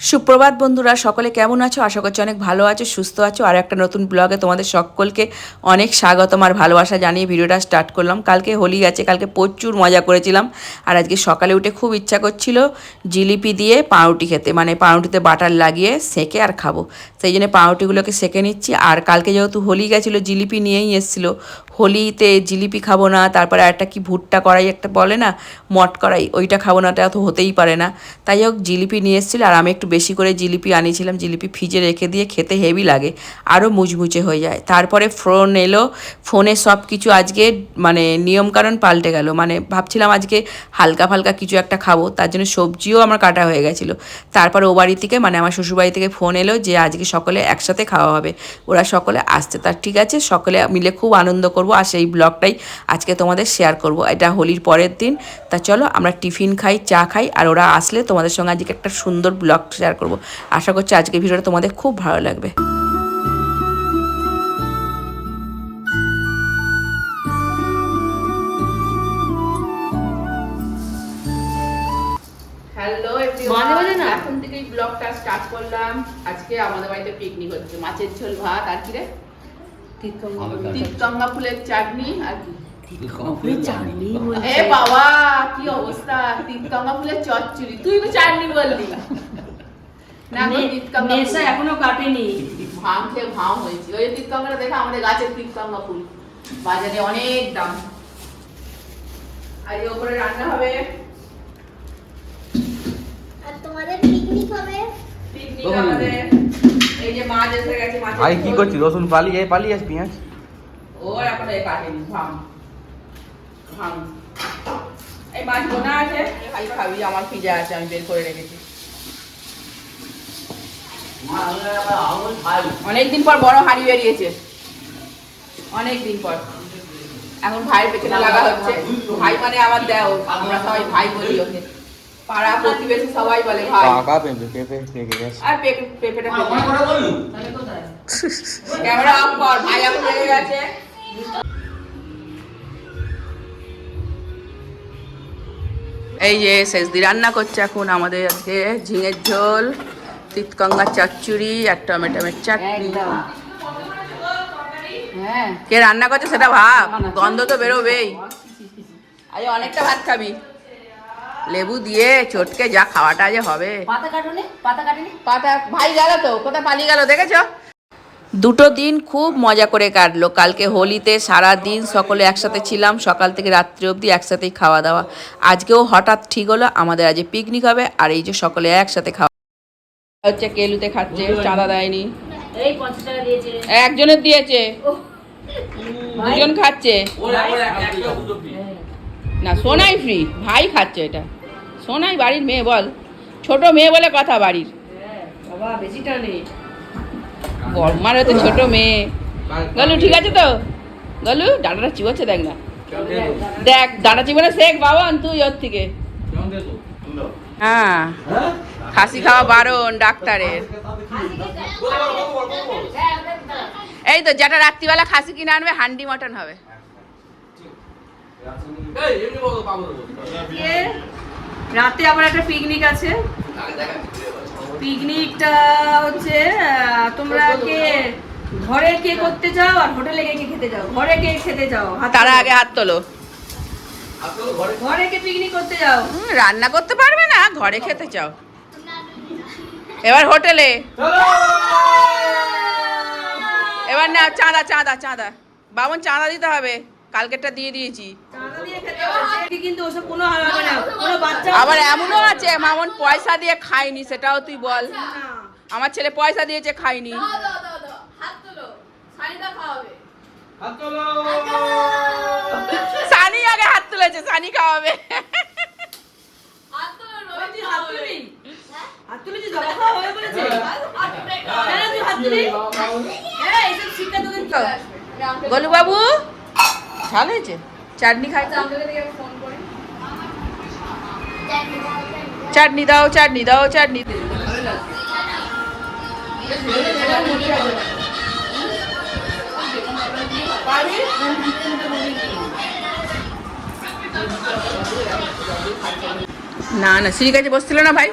সুপ্রভাত বন্ধুরা, সকলে কেমন আছো? আশা করছি অনেক ভালো আছো, সুস্থ আছো। আর একটা নতুন ব্লগে তোমাদের সকলকে অনেক স্বাগতম আর ভালোবাসা জানিয়ে ভিডিওটা স্টার্ট করলাম। কালকে হোলি আছে, কালকে প্রচুর মজা করেছিলাম। আর আজকে সকালে উঠে খুব ইচ্ছা করছিল জিলিপি দিয়ে পাউরুটি খেতে মানে পাউরুটিতে বাটার লাগিয়ে সেকে আর খাব। সেই জন্য পাউরুটিগুলোকে সেকে নিচ্ছি। আর কালকে যেহেতু হোলি গেছিল, জিলিপি নিয়েই এসেছিল। হোলিতে জিলিপি খাব না, তারপরে একটা কি ভুট্টা কড়াই একটা বলে না, মট কড়াই, ওইটা খাব না, ওটা তো হতেই পারে না। তাই হোক, জিলিপি নিয়ে এসেছিল আর আমি একটু বেশি করে জিলিপি আনিয়েছিলাম, জিলিপি ফ্রিজে রেখে দিয়ে খেতে হেভি লাগে আরও মুচমুচে হয়ে যায়। তারপরে ফোন এলো, ফোনে সব কিছু আজকে মানে নিয়মকানুন পাল্টে গেল। মানে ভাবছিলাম আজকে হালকা ফালকা কিছু একটা খাব, তার জন্য সবজিও আমার কাটা হয়ে গেছিল। তারপর ও বাড়ি থেকে মানে আমার শ্বশুরবাড়ি থেকে ফোন এলো যে আজকে সকলে একসাথে খাওয়া হবে। ওরা সকলে আসছে। তার ঠিক আছে, সকলে মিলে খুব আনন্দ করব আর সেই ব্লগটাই আজকে তোমাদের শেয়ার করব। এটা হোলির পরের দিন। তা চলো আমরা টিফিন খাই, চা খাই, আর ওরা আসলে তোমাদের সঙ্গে আজকে একটা সুন্দর ব্লগ শেয়ার করব। আশা করছি আজকে ভিডিওটা তোমাদের খুব ভালো লাগবে। হ্যালো মাঝে মাঝে না? এখন থেকেই ব্লগটা স্টার্ট করলাম। আজকে আমাদের বাড়িতে পিকনিক হচ্ছে মাছের ঝোল ভাত আর কি রে? তিতকঙ্গা ফুলের চাটনি আর কি? এ বাবা কি অবস্থা? ফুলের চচ্চড়ি। তুই তো চাটনি বললি না গো, তিতকঙ্গা ফুল। নেশা এখনও কাটেনি। ভাম খেয়ে ভাম হয়েছে। ওই যে দেখে আমাদের গাছের তিতকঙ্গা ফুল। বাজারে অনেক দাম। আর ওপরে রান্না হবে। আর তোমাদের পিকনিক হবে? পিকনিক আমাদের এই যে মাছ এসে গেছে ভাই কি। করছিস? রসুন পালিয়ে পালিয়ে আস পেঁয়াজ? ওর এখন এই কাটেনি। ভাম ভাম এই মাছ বোনা আছে। ভাই খাবি আমার ফ্রিজে আছে আমি বের করে রেখেছি। অনেকদিন পর বড় হাড়ি বেরিয়েছে। অনেকদিন পর। এখন ভাইয়ের পেছনে লাগা হচ্ছে। ভাই মানে আমার দেও। আমরা সবাই ভাই বলি ওকে। পাড়া প্রতিবেশী সবাই বলে ভাই। পাকা পেঁপে পেঁপে পেকে গেছে। আর পেঁপে পেঁপেটা পেঁপে তাহলে কোথায়? ক্যামেরা অফ কর ভাই এখন লেগে গেছে। এই যে শেষদি রান্না করছে এখন আমাদের আজকে ঝিঙের ঝোল। তিতকঙ্গার চচ্চড়ি আর টমেটোমের চাটনি। হ্যাঁ। কে রান্না করছে সেটা ভাব গন্ধ তো বেরোবেই। আজ অনেকটা ভাত খাবি। লেবু দিয়ে চটকে যা খাওয়াটা যে হবে। পাতা কাটুনি পাতা কাটেনি। পাতা ভাই গেল তো কোথায় পালিয়ে গেল দেখেছ? দুটো দিন খুব মজা করে কাটলো। কালকে হোলিতে সারা দিন সকলে একসাথে ছিলাম। সকাল থেকে রাত্রি অবধি একসাথেই খাওয়া দাওয়া। আজকেও হঠাৎ ঠিক হলো আমাদের আজ পিকনিক হবে। আর এই যে সকলে একসাথে খাওয়া হচ্ছে কেলুতে খাচ্ছে চাঁদা দেয়নি। এই পঞ্চাশ টাকা দিয়েছে। একজনের দিয়েছে দুজন খাচ্ছে। না সোনাই ফ্রি ভাই খাচ্ছে এটা। সোনাই বাড়ির মেয়ে বল। ছোট মেয়ে বলে কথা বাড়ির। হ্যাঁ, বর্মার হতে ছোট মেয়ে। গলু ঠিক আছে তো? গলু ডাটাটা চিবোচ্ছে দেখ না। দেখ ডাটা চিবোনে শেখ বাবান তুই ওর থেকে। হ্যাঁ? খাসি খাওয়া বারণ ডাক্তারের। এই তো যেটা রাত্রিবেলা খাসি কিনে আনবে হান্ডি মটন হবে। রাতে আবার একটা পিকনিক আছে। পিকনিকটা হচ্ছে তোমরা কে? ঘরে কে করতে যাও আর হোটেলে কে কে খেতে যাও? ঘরে কে খেতে যাও? তারা আগে হাত তোলো। ঘরে? কে পিকনিক করতে যাও? হুম, রান্না করতে পারবে না ঘরে খেতে চাও। এবার হোটেলে। এবার না চাঁদা চাঁদা চাঁদা। বাবন চাঁদা দিতে হবে। কালকেরটা দিয়ে দিয়েছি। আবার এমনও আছে মামন পয়সা দিয়ে খায়নি সেটাও তুই বল। আমার ছেলে পয়সা দিয়েছে খায়নি। সানি আগে হাত তুলেছে সানি খাওয়াবে ওই তুই হাত তুলবি? হাত তুলেছিস, বাবা খাওয়া হবে বলেছে? কেন তুই হাত তুলবি? এই, এসব শিক্ষা তোকে দিতে হবে। গলু বাবু ভালো হয়েছে? চাটনি খাই? চাটনি দাও চাটনি দাও, চাটনি। না না সিঁড়ি কাছে বসছিল না ভাই?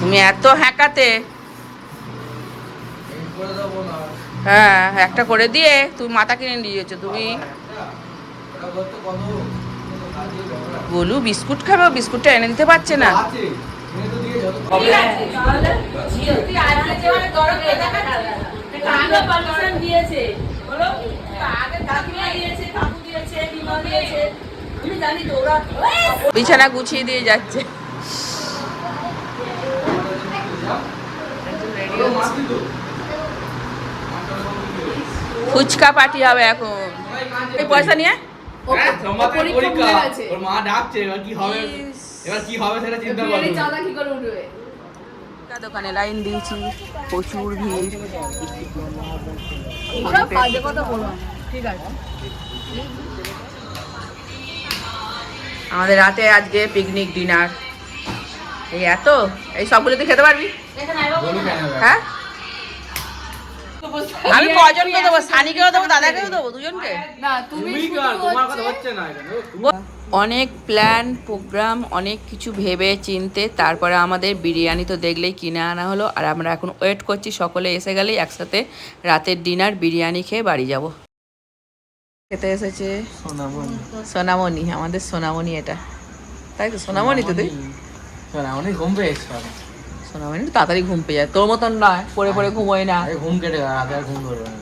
তুমি এত হ্যাঁকাতে। হ্যাঁ একটা করে দিয়ে তুমি মাথা কিনে নিয়েছো তুমি। বলু বিস্কুট খাবে বিস্কুটটা এনে দিতে পারছে না। বিছানা গুছিয়ে দিয়ে যাচ্ছে। ফুচকা পার্টি হবে এখন। এই পয়সা নিয়ে? পরীক্ষা ওর মা ডাকছে এবার কি হবে? এবার কি হবে সেটা চিন্তা কি করে উঠবে? দোকানে লাইন দিয়েছি প্রচুর ভিড়। কথা বলো। ঠিক আছে। আমাদের রাতে আজকে পিকনিক ডিনার এই এত? এই সবগুলো তুই খেতে পারবি? হ্যাঁ? আমি কজনকে দেবো? সানিকেও দেবো? দাদাকেও দেবো? দুজনকে? অনেক প্ল্যান প্রোগ্রাম অনেক কিছু ভেবে চিনতে। তারপরে আমাদের বিরিয়ানি তো দেখলেই কিনে আনা হলো। আর আমরা এখন ওয়েট করছি, সকলে এসে গেলেই একসাথে রাতের ডিনার বিরিয়ানি খেয়ে বাড়ি যাব। খেতে এসেছে। সোনামণি। সোনামণি আমাদের সোনামণি এটা। তাই তো? সোনামণি তো তুই? সোনামণি ঘুম পেয়েছে সোনামণি তাড়াতাড়ি ঘুম পেয়ে যায়। তোর মতন নয় পরে পরে ঘুমোয় না। ঘুম কেটে গেল রাতে ঘুম ধরবে না।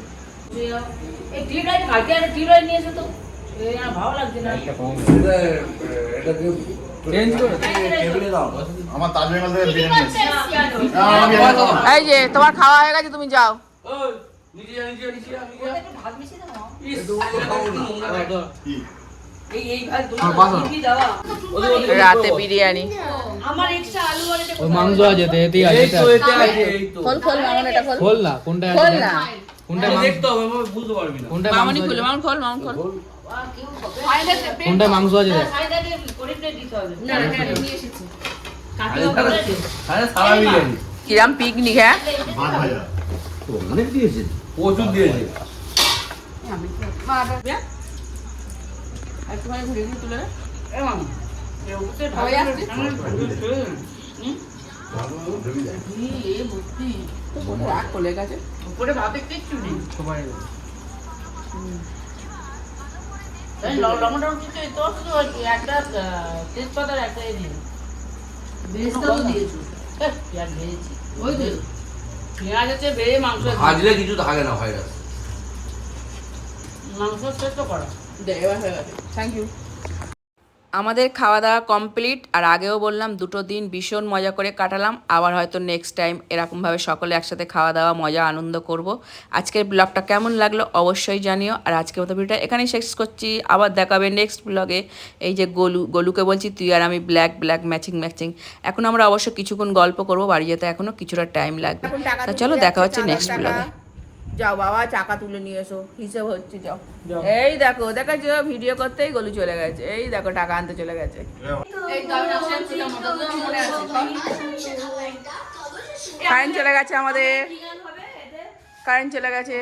এই যে তোমার খাওয়া হয়ে গেছে তুমি যাও। ভাত মিশিয়ে কি? এই এই ভাত হ্যাঁ, রাতে বিরিয়ানি মাংস আছে তো এতেই আছে। খোল খোল মামন এটা খোল খোল না কোনটা খোল না কোনটা মাংস দেখতে হবে, বুঝতে পারবি না। কোনটা মামনি খুলে আছে? মামন খোল মামন খোল কোনটা মাংস না না নিয়ে এসেছি। কিরাম পিকনিক হ্যাঁ? ভাত ভাজা প্রচুর দিয়েছে। একটুখানি ঘুরিয়ে ঘুরিয়ে তুলে এমন হয়ে আসছে রাগ করলে গেছে। উপরে ভাতে কিচ্ছু নেই। সবাই হয়, তো শুধু একটা তেজপাতার একটা এ দিন বেরেস্তাও দিয়েছ। পেঁয়াজ ভেজেছি ওই তো পেঁয়াজ আছে ভেজে মাংস। ভাজলে কিছু থাকে না ভাইরাস। মাংস সেদ্ধ করা। এবার হয়ে গেছে। থ্যাংক ইউ আমাদের খাওয়া দাওয়া কমপ্লিট আর আগেও বললাম দুটো দিন ভীষণ মজা করে কাটালাম। আবার হয়তো নেক্সট টাইম এরকমভাবে সকলে একসাথে খাওয়া দাওয়া মজা আনন্দ করব। আজকের ব্লগটা কেমন লাগল অবশ্যই জানিও। আর আজকে মতো ভিডিওটা এখানেই শেষ করছি। আবার দেখাবে নেক্সট ব্লগে এই যে গোলু গোলুকে বলছি তুই আর আমি ব্ল্যাক ব্ল্যাক ম্যাচিং ম্যাচিং এখন আমরা অবশ্য কিছুক্ষণ গল্প করব বাড়ি যেতে এখনও কিছুটা টাইম লাগবে। তা চলো দেখা হচ্ছে নেক্সট ব্লগে যাও বাবা চাকা তুলে নিয়ে এসো হিসেব হচ্ছে যাও। এই দেখো দেখাচ্ছ ভিডিও করতেই গলু চলে গেছে। এই দেখো টাকা আনতে চলে গেছে। এই তো আমি আসলে ছিলাম ওটা তো আছে। কারেন্ট চলে গেছে আমাদের। কারেন্ট চলে গেছে।